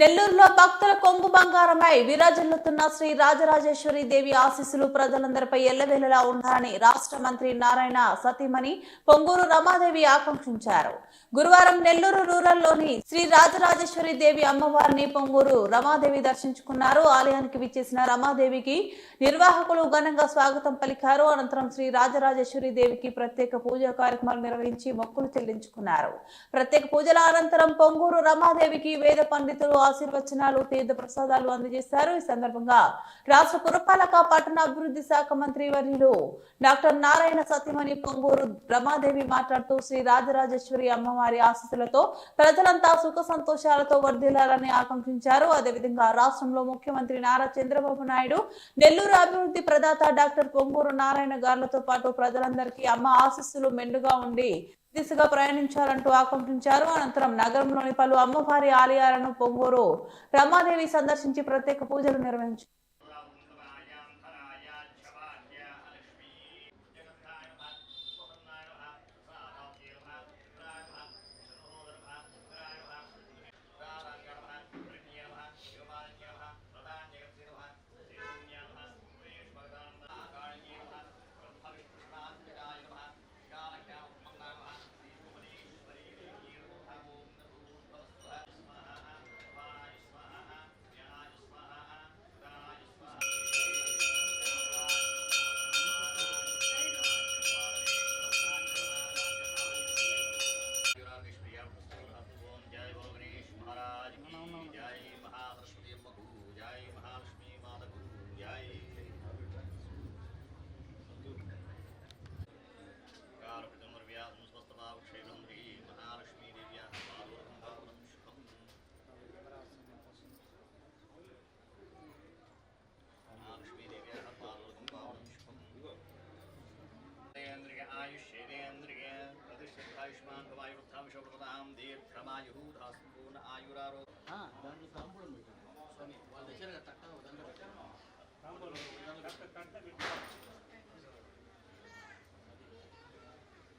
నెల్లూరులో భక్తుల కొంగు బంగారమై విరాజిల్లుతున్న శ్రీ రాజరాజేశ్వరి దేవి ఆశీస్సులు ప్రజలందరిపై ఎల్లవేళలా ఉండాలని రాష్ట్ర మంత్రి నారాయణ సతీమణి పొంగూరు రమాదేవి ఆకాంక్షించారు. గురువారం నెల్లూరు రూరల్లోని శ్రీ రాజరాజేశ్వరి దేవి అమ్మవారిని పొంగూరు రమాదేవి దర్శించుకున్నారు. ఆలయానికి విచ్చేసిన రమాదేవికి నిర్వాహకులు ఘనంగా స్వాగతం పలికారు. అనంతరం శ్రీ రాజరాజేశ్వరి దేవికి ప్రత్యేక పూజా కార్యక్రమాలు నిర్వహించి మొక్కులు చెల్లించుకున్నారు. ప్రత్యేక పూజల అనంతరం పొంగూరు రమాదేవికి వేద పండితులు ఆశీర్వచనాలు తీర్థ ప్రసాదాలు అందజేశారు. ఈ సందర్భంగా రాష్ట్ర పురపాలక పట్టణ అభివృద్ధి శాఖ మంత్రి వర్యులు డాక్టర్ నారాయణ సత్యమణి పొంగూరు రమాదేవి మాట్లాడుతూ శ్రీ రాజరాజేశ్వరి అమ్మవారి ఆశీస్సులతో ప్రజలంతా సుఖ సంతోషాలతో వర్ధిల్లాలని ఆకాంక్షించారు. అదేవిధంగా రాష్ట్రంలో ముఖ్యమంత్రి నారా చంద్రబాబు నాయుడు నెల్లూరు అభివృద్ధి ప్రదాత డాక్టర్ పొంగూరు నారాయణ గారులతో పాటు ప్రజలందరికీ అమ్మ ఆశీస్సులు మెండుగా ఉండి దిశగా ప్రయాణించాలంటూ ఆకాంక్షించారు అనంతరం నగరంలోని పలు అమ్మవారి ఆలయాలను పొంగూరు రమాదేవి సందర్శించి ప్రత్యేక పూజలు నిర్వహించారు. దీర్ఘమాయుధాస్పూర్ణ ఆయురారో ఆ, దాంట్లో తాంబూలం పెట్టాను స్వామి వాళ్ళ దగ్గర తట్ట ఒక దండ పెట్టాను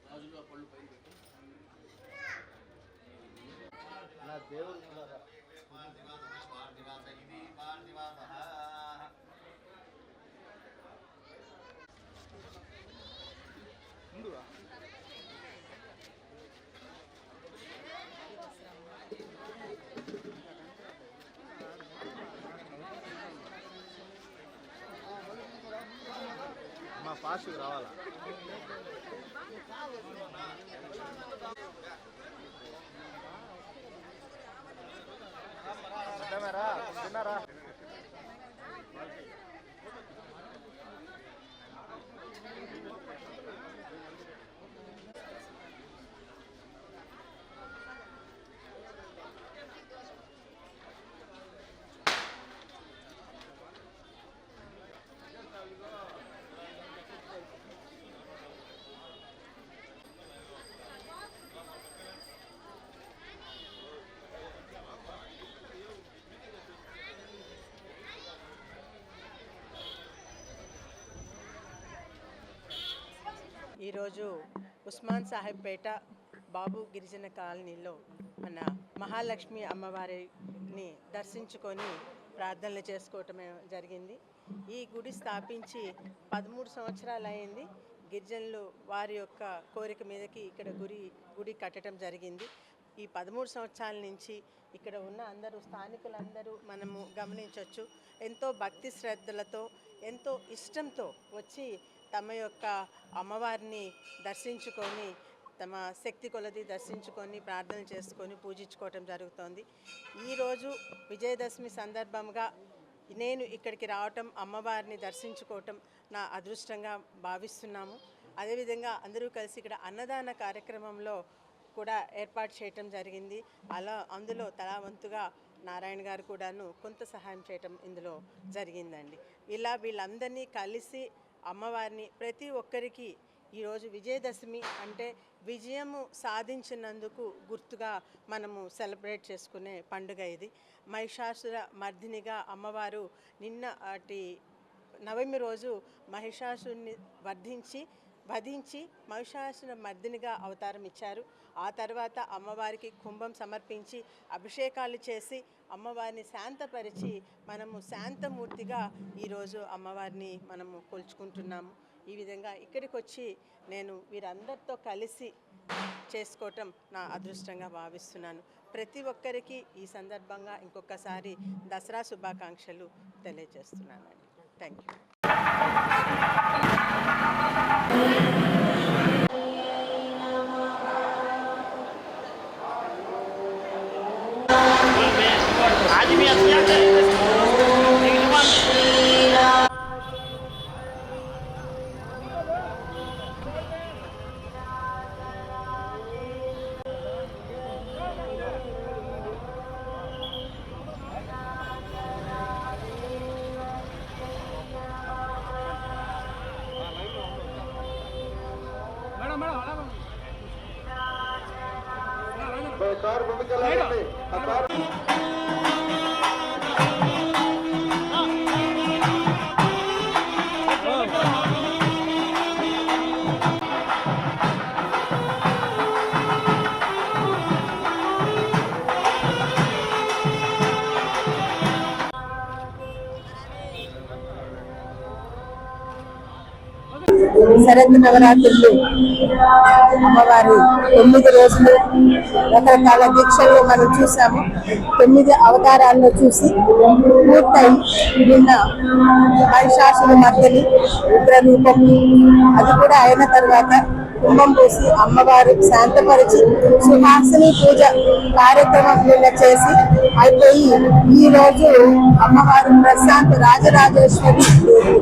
గాజులు ఆ పళ్ళు పైన పెట్టి నా దేవుడు కూడా పార్థివాస ఇది పార్థివాస ముందుగా మా ఫాస్ట్కి రావాలా? తిన్నారా? ఈరోజు ఉస్మాన్ సాహెబ్పేట బాబు గిరిజన కాలనీలో మన మహాలక్ష్మి అమ్మవారిని దర్శించుకొని ప్రార్థనలు చేసుకోవటం జరిగింది. ఈ గుడి స్థాపించి పదమూడు సంవత్సరాలు అయింది గిరిజనులు వారి యొక్క కోరిక మీదకి ఇక్కడ గుడి గుడి కట్టడం జరిగింది. ఈ పదమూడు సంవత్సరాల నుంచి ఇక్కడ ఉన్న అందరూ స్థానికులందరూ మనము గమనించవచ్చు ఎంతో భక్తి శ్రద్ధలతో ఎంతో ఇష్టంతో వచ్చి తమ యొక్క అమ్మవారిని దర్శించుకొని తమ శక్తి కొలది దర్శించుకొని ప్రార్థన చేసుకొని పూజించుకోవటం జరుగుతోంది. ఈరోజు విజయదశమి సందర్భంగా నేను ఇక్కడికి రావటం అమ్మవారిని దర్శించుకోవటం నా అదృష్టంగా భావిస్తున్నాము. అదేవిధంగా అందరూ కలిసి ఇక్కడ అన్నదాన కార్యక్రమంలో కూడా ఏర్పాటు చేయటం జరిగింది. అలా అందులో తలా వంతుగా నారాయణ గారు కూడాను కొంత సహాయం చేయటం ఇందులో జరిగిందండి. ఇలా వీళ్ళందరినీ కలిసి అమ్మవారిని ప్రతి ఒక్కరికి ఈరోజు విజయదశమి అంటే విజయము సాధించినందుకు గుర్తుగా మనము సెలబ్రేట్ చేసుకునే పండుగ ఇది. మహిషాసుర మర్దినిగా అమ్మవారు నిన్న అటి నవమి రోజు మహిషాసుని వర్ధించి వధించి మహిషాసుర మర్దినిగా అవతారం ఇచ్చారు ఆ తర్వాత అమ్మవారికి కుంభం సమర్పించి అభిషేకాలు చేసి అమ్మవారిని శాంతపరిచి మనము శాంతమూర్తిగా ఈరోజు అమ్మవారిని మనము కొలుచుకుంటున్నాము. ఈ విధంగా ఇక్కడికి వచ్చి నేను వీరందరితో కలిసి చేసుకోవటం నా అదృష్టంగా భావిస్తున్నాను. ప్రతి ఒక్కరికి ఈ సందర్భంగా ఇంకొకసారి దసరా శుభాకాంక్షలు తెలియజేస్తున్నానండి. థ్యాంక్ యూ आज भी हत्या सरकार भूमिका శరద్ నవరాత్రులు. అమ్మవారి తొమ్మిది రోజులు రకరకాల దీక్షలు మనం చూసాము. తొమ్మిది అవతారాల్లో చూసి పూర్తయి నిన్న మహిషాసుల మర్దని ఉగ్రరూపం అది కూడా అయిన తర్వాత కుంభం పూసి అమ్మవారు శాంతపరిచి సుహాసిని పూజ కార్యక్రమం నిన్న చేసి అయిపోయి ఈరోజు అమ్మవారు ప్రశాంత్ రాజరాజేశ్వరి